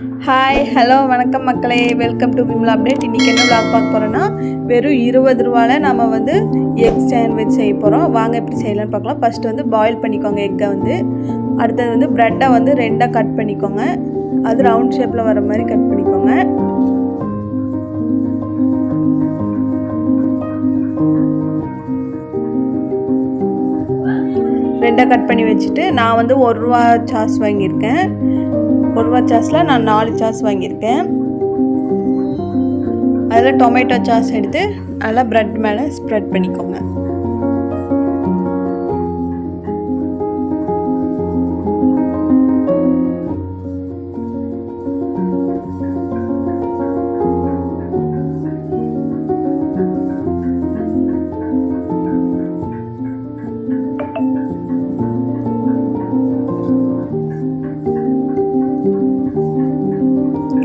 Hi hello வணக்கம் மக்களே. Welcome to Vimla update இன்றைக்கி என்ன விளாக் பார்க்க போகிறோன்னா வெறும் இருபது ரூபாவில் நம்ம வந்து எக் சாண்ட்விச் செய்ய போகிறோம் வாங்க எப்படி செய்யலாம்னு பார்க்கலாம். ஃபஸ்ட்டு வந்து பாயில் பண்ணிக்கோங்க எக்கை வந்து. அடுத்தது வந்து ப்ரெட்டை வந்து ரெண்டாக கட் பண்ணிக்கோங்க. அது ரவுண்ட் ஷேப்பில் வர மாதிரி கட் பண்ணிக்கோங்க. ரெண்டாக கட் பண்ணி வச்சுட்டு நான் வந்து ஒரு ரூபா சாஸ் வாங்கியிருக்கேன். ஒரு சாஸில் நான் நாலு சாஸ் வாங்கியிருக்கேன். அதில் டொமேட்டோ சாஸ் எடுத்து நல்லா ப்ரெட் மேலே ஸ்ப்ரெட் பண்ணிக்கோங்க.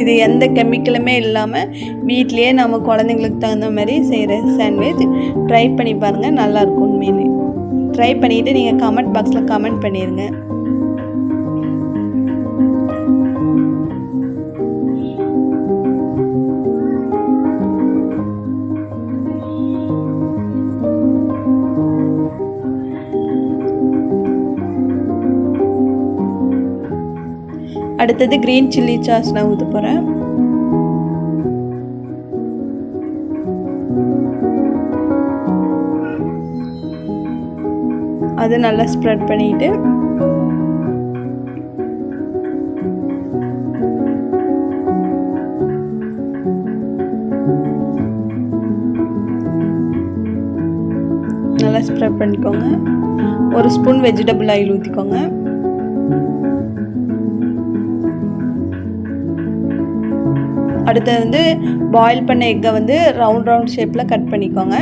இது எந்த கெமிக்கலுமே இல்லாமல் வீட்லேயே நம்ம குழந்தைங்களுக்கு தகுந்த மாதிரி செய்கிற சாண்ட்விச் ட்ரை பண்ணி பாருங்கள் நல்லாயிருக்கும் உண்மையிலே. ட்ரை பண்ணிவிட்டு நீங்கள் கமெண்ட் பாக்ஸில் கமெண்ட் பண்ணிடுங்க அடுத்தது க்ரீன் சில்லி சாஸ் நான் ஊற்ற போகிறேன் அது நல்லா ஸ்ப்ரெட் பண்ணிட்டு நல்லா ஸ்ப்ரெட் பண்ணிக்கோங்க. ஒரு ஸ்பூன் வெஜிடபிள் ஆயில் ஊற்றிக்கோங்க அடுத்தது வந்து பாயில் பண்ண எக்கை வந்து ரவுண்ட் ரவுண்ட் ஷேப்பில் கட் பண்ணிக்கோங்க.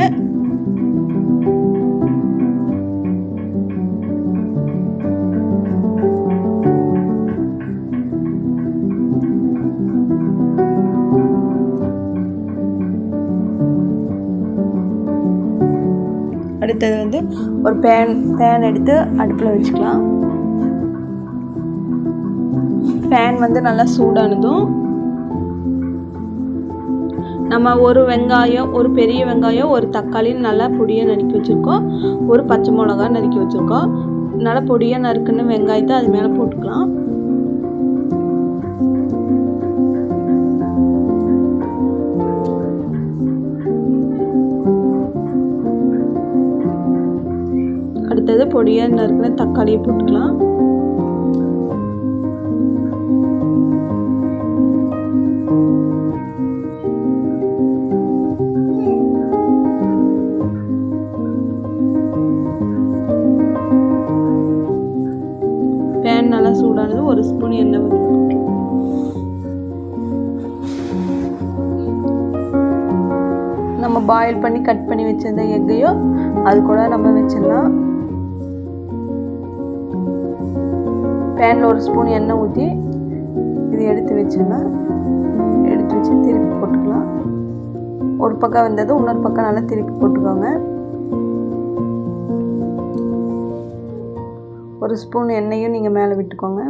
அடுத்தது வந்து ஒரு பேன் பேன் எடுத்து அடுப்பில் வச்சுக்கலாம். ஃபேன் வந்து நல்லா சூடானதும் நம்ம ஒரு வெங்காயம் ஒரு பெரிய வெங்காயம் ஒரு தக்காளி நல்லா பொடியாக நறுக்கி வச்சுருக்கோம். ஒரு பச்சை மிளகா நறுக்கி வச்சுருக்கோம். நல்லா பொடியாக நறுக்குன்னு வெங்காயத்தை அது மேலே போட்டுக்கலாம். அடுத்தது பொடியாக நறுக்குன்னு தக்காளியை போட்டுக்கலாம். ஒரு ஸ்பூன் எண்ணெய் ஊற்றி நம்ம பாயில் பண்ணி கட் பண்ணி வச்சிருந்த எக்கையோ அது கூட நம்ம வச்சிடலாம். பேனில் ஒரு ஸ்பூன் எண்ணெய் ஊற்றி இது எடுத்து வச்சிடலாம். எடுத்து வச்சு திருப்பி போட்டுக்கலாம். ஒரு பக்கம் வந்தது இன்னொரு பக்கம் நல்லா திருப்பி போட்டுக்கோங்க. ஒரு ஸ்பூன் எண்ணெயும் நீங்கள் மேலே விட்டுக்கோங்க.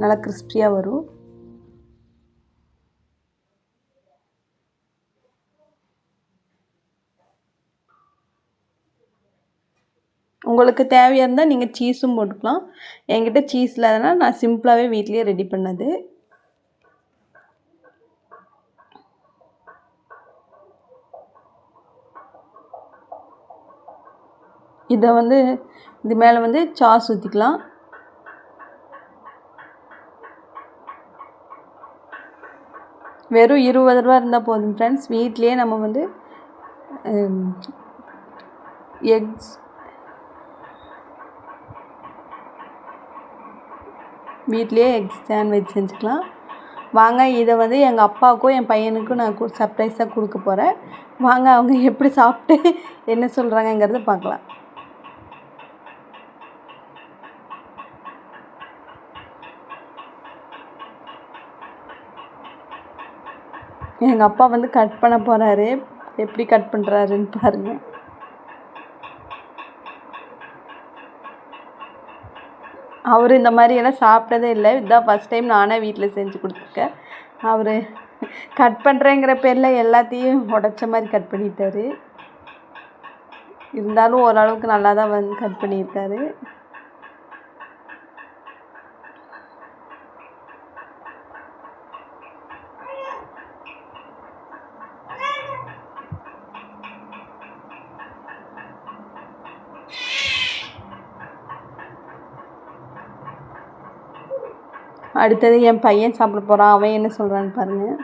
நல்லா கிறிஸ்பியாக வரும். உங்களுக்கு தேவையாக இருந்தால் நீங்கள் சீஸும் போட்டுக்கலாம். என்கிட்ட சீஸ் இல்லாதனா நான் சிம்பிளாகவே வீட்லேயே ரெடி பண்ணது. இதை வந்து இது மேலே வந்து சாஸ் ஊற்றிக்கலாம் வெறும் இருபது ரூபா இருந்தால் போதும் ஃப்ரெண்ட்ஸ் வீட்லேயே நம்ம வந்து எக்ஸ் வீட்லேயே எக் சாண்ட்விச் செஞ்சுக்கலாம். வாங்க இதை வந்து எங்கள் அப்பாவுக்கும் என் பையனுக்கும் நான் சர்ப்ரைஸாக கொடுக்க போகிறேன் வாங்க அவங்க எப்படி சாப்பிட்டு என்ன சொல்கிறாங்கங்கிறத பார்க்கலாம். எங்கள் அப்பா வந்து கட் பண்ண போகிறாரு எப்படி கட் பண்ணுறாருன்னு பாருங்கள் அவர் இந்த மாதிரி எல்லாம் சாப்பிட்டதே இல்லை. இதுதான் ஃபஸ்ட் டைம் நானே வீட்டில் செஞ்சு கொடுத்துருக்கேன். அவர் கட் பண்ணுறேங்கிற பேரில் எல்லாத்தையும் உடச்ச மாதிரி கட் பண்ணிட்டாரு. இருந்தாலும் ஓரளவுக்கு நல்லா தான் வந்து கட் பண்ணியிருக்காரு. அடுத்தது என் பையன் சாப்பிட போகிறான் அவன் என்ன சொல்கிறான்னு பாருங்கள்